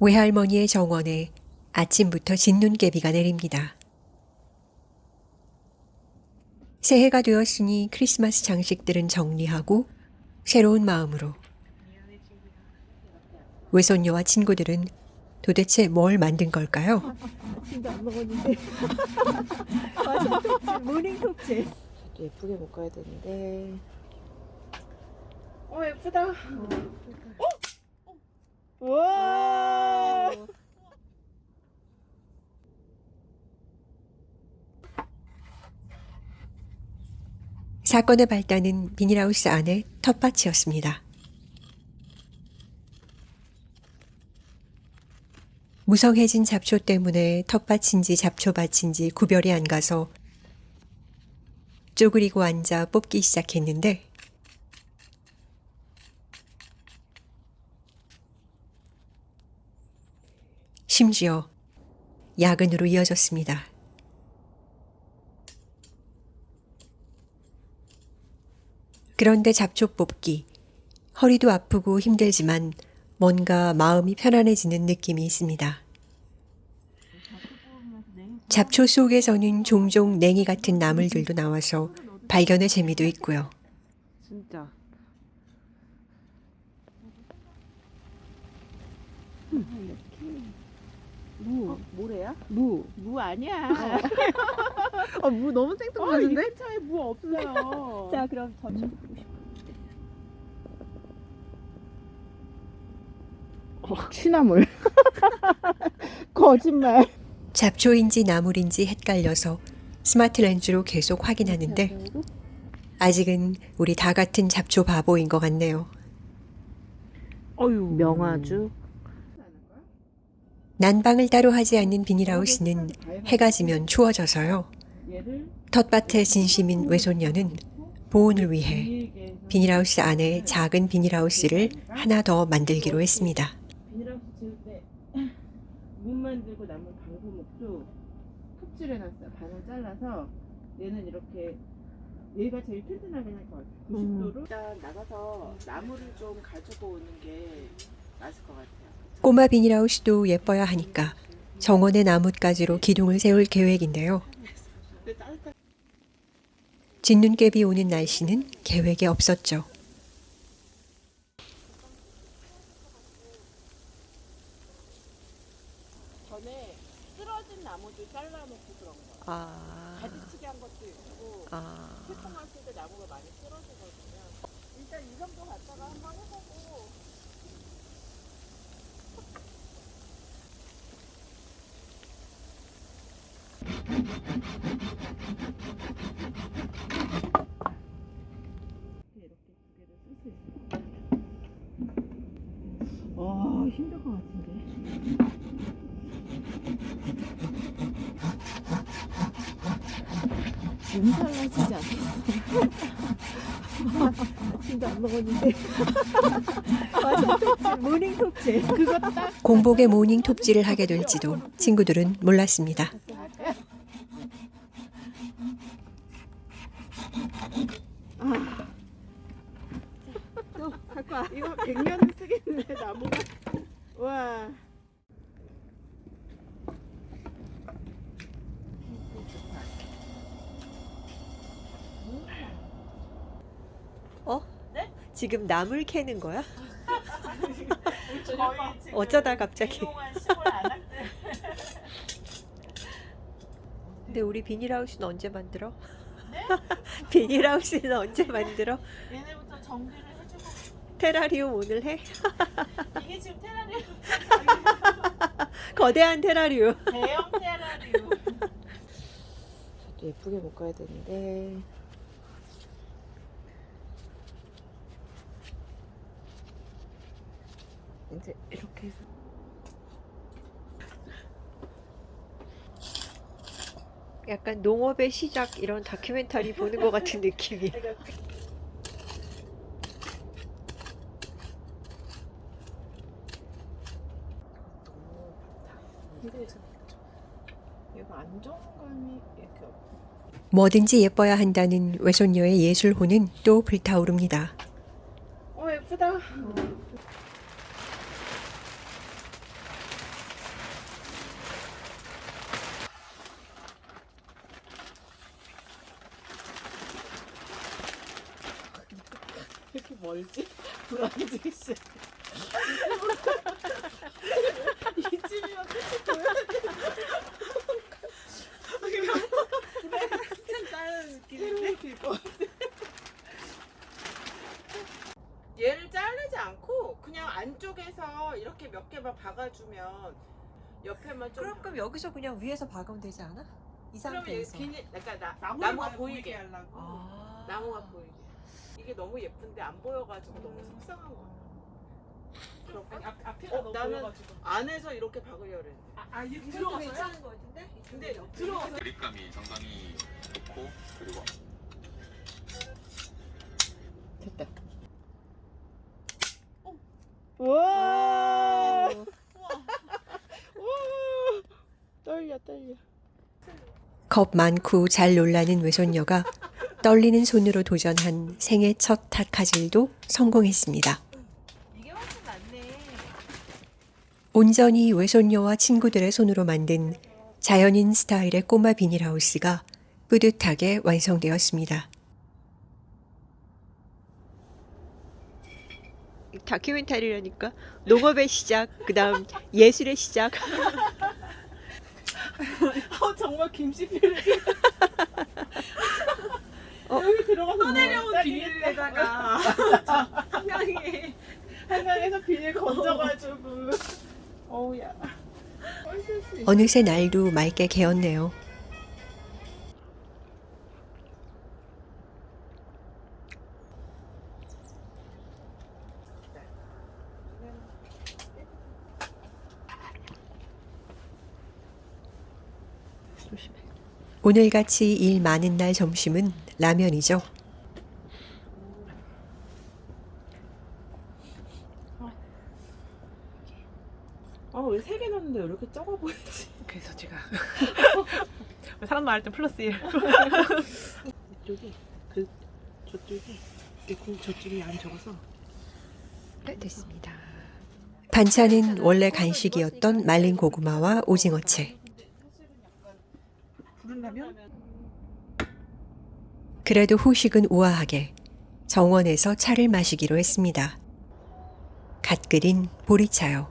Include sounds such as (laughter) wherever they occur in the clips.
외할머니의 정원에 아침부터 진눈깨비가 내립니다. 새해가 되었으니 크리스마스 장식들은 정리하고 새로운 마음으로 외손녀와 친구들은 도대체 뭘 만든 걸까요? 예쁘게 묶어야 되는데. 어 예쁘다. 와. 사건의 발단은 비닐하우스 안의 텃밭이었습니다. 무성해진 잡초 때문에 텃밭인지 잡초밭인지 구별이 안 가서 쪼그리고 앉아 뽑기 시작했는데 심지어 야근으로 이어졌습니다. 그런데 잡초 뽑기. 허리도 아프고 힘들지만 뭔가 마음이 편안해지는 느낌이 있습니다. 잡초 속에서는 종종 냉이 같은 나물들도 나와서 발견의 재미도 있고요. 진짜. 무. 모래야? 무. 무 아니야. (laughs) 아, 무 너무 생뚱맞은데? 차에 무 없어요. (laughs) 자, 그럼 던져 보고 싶어. 취나물. (laughs) 거짓말. 잡초인지 나물인지 헷갈려서 스마트 렌즈로 계속 확인하는데 아직은 우리 다 같은 잡초 바보인 것 같네요. 어유. 명화주. 난방을 따로 하지 않는 비닐하우스는 해가 지면 추워져서요. 텃밭의 진심인 외손녀는 보온을 위해 비닐하우스 안에 작은 비닐하우스를 하나 더 만들기로 했습니다. 비닐하우스 지을 때문 만들고 남은 방구 목도 톱질해 놨어요. 반을 잘라서 얘는 이렇게 얘가 제일 튼튼하게 할 것 같아요. 90도로 일단 나가서 나무를 좀 가지고 오는 게 맞을 것 같아요. 꼬마 비닐하우스도 예뻐야 하니까 정원의 나뭇가지로 기둥을 세울 계획인데요. 진눈깨비 오는 날씨는 계획에 없었죠. 전에 쓰러진 나무도 잘라놓고 그런 거예요. 아, 가지치기 한 것도 있고 아, 태풍했을 때 나무가 많이 쓰러지거든요. 일단 이 정도 갔다가 한번 해보고 이렇게 두 개를 쓸 수 있어요. 아 힘들 것 같은데. 눈살 나지지 않겠어. 진짜 안 먹었는데. (laughs) 맞아, 모닝 톡지. 그거 딱. 공복에 모닝 톱질을 하게 될지도 친구들은 몰랐습니다. 또할 거야. 이거 100년은 쓰겠는데 나무가 와 어? 지금 나물 캐는 거야? 거의 지금 어쩌다 갑자기. 그동안 시골 안할 때. 근데 우리 비닐하우스는 언제 만들어? (laughs) 비닐하우스는 언제 만들어? 얘네부터 정비를 테라리움 오늘 해? (laughs) 이게 지금 테라리움 (laughs) 거대한 테라리움. 대형 테라리움 저도 예쁘게 묶어야 되는데. 이제 이렇게 해서 약간 농업의 시작 이런 다큐멘터리 보는 것 같은 느낌이. 너무 (laughs) 뭐든지 예뻐야 한다는 외손녀의 예술호는 또 불타오릅니다. 어 예쁘다. 이렇게 멀지? 불안해지겠어. 이렇게 몇 개만 박아주면 옆에만 좀 그럼 그럼 여기서 그냥 위에서 박으면 되지 않아? 이 그러면 상태에서. 비닐 그러니까 나, 나무가, 나무가 보이게 하려고. 아. 나무가 보이게 이게 너무 예쁜데 안 보여가지고 너무 속상한 거야 그럴까? 아니, 앞, 앞에가 어, 너무 나는 보여가지고. 안에서 이렇게 박으려 그랬는데 아, 아 이렇게 들어가서요? 거 같은데? 근데 들어가서 그립감이 상당히 좋고 그리고 됐다 와. 어. 떨려 떨려 겁 많고 잘 놀라는 외손녀가 떨리는 손으로 도전한 생애 첫 타카질도 성공했습니다. 온전히 외손녀와 친구들의 손으로 만든 자연인 스타일의 꼬마 비닐하우스가 뿌듯하게 완성되었습니다. 다큐멘터리라니까 농업의 시작, 그다음 예술의 시작. (laughs) (laughs) 어, 정말 김씨필. 여기 들어가서 떠내려온 비닐에다가 한강에 (laughs) 한강에서 비닐 건져가지고 어우야. 있어. 어느새 날도 맑게 개었네요. 오늘같이 일 많은 날 점심은 라면이죠. 아왜 세 개 넣었는데 왜 이렇게 적어 보이지 (laughs) 그래서 제가 (laughs) 사람 말할 땐 플러스 1. (laughs) 이쪽이 그 저쪽이 있고 저쪽이 안 적어서 됐습니다. 반찬은 원래 간식이었던 말린 고구마와 오징어채. 부른다면? 그래도 후식은 우아하게 정원에서 차를 마시기로 했습니다. 갓 끓인 보리차요.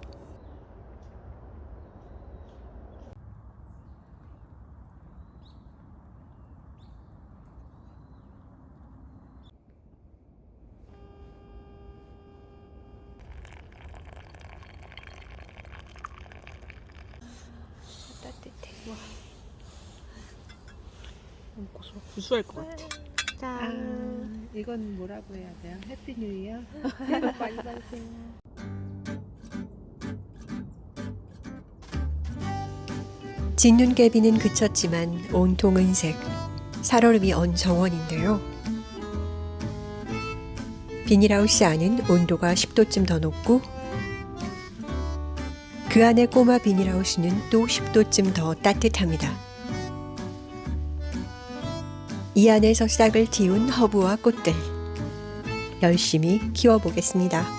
따뜻해. 고소 구수할 것 같아. 짠. 이건 뭐라고 해야 돼요? 해피 뉴 이어? 많이 받으세요. 진눈깨비는 그쳤지만 온통 은색, 살얼음이 언 정원인데요. 비닐하우스 안은 온도가 10도쯤 더 높고 그 안의 꼬마 비닐하우스는 또 10도쯤 더 따뜻합니다. 이 안에서 싹을 틔운 허브와 꽃들 열심히 키워보겠습니다.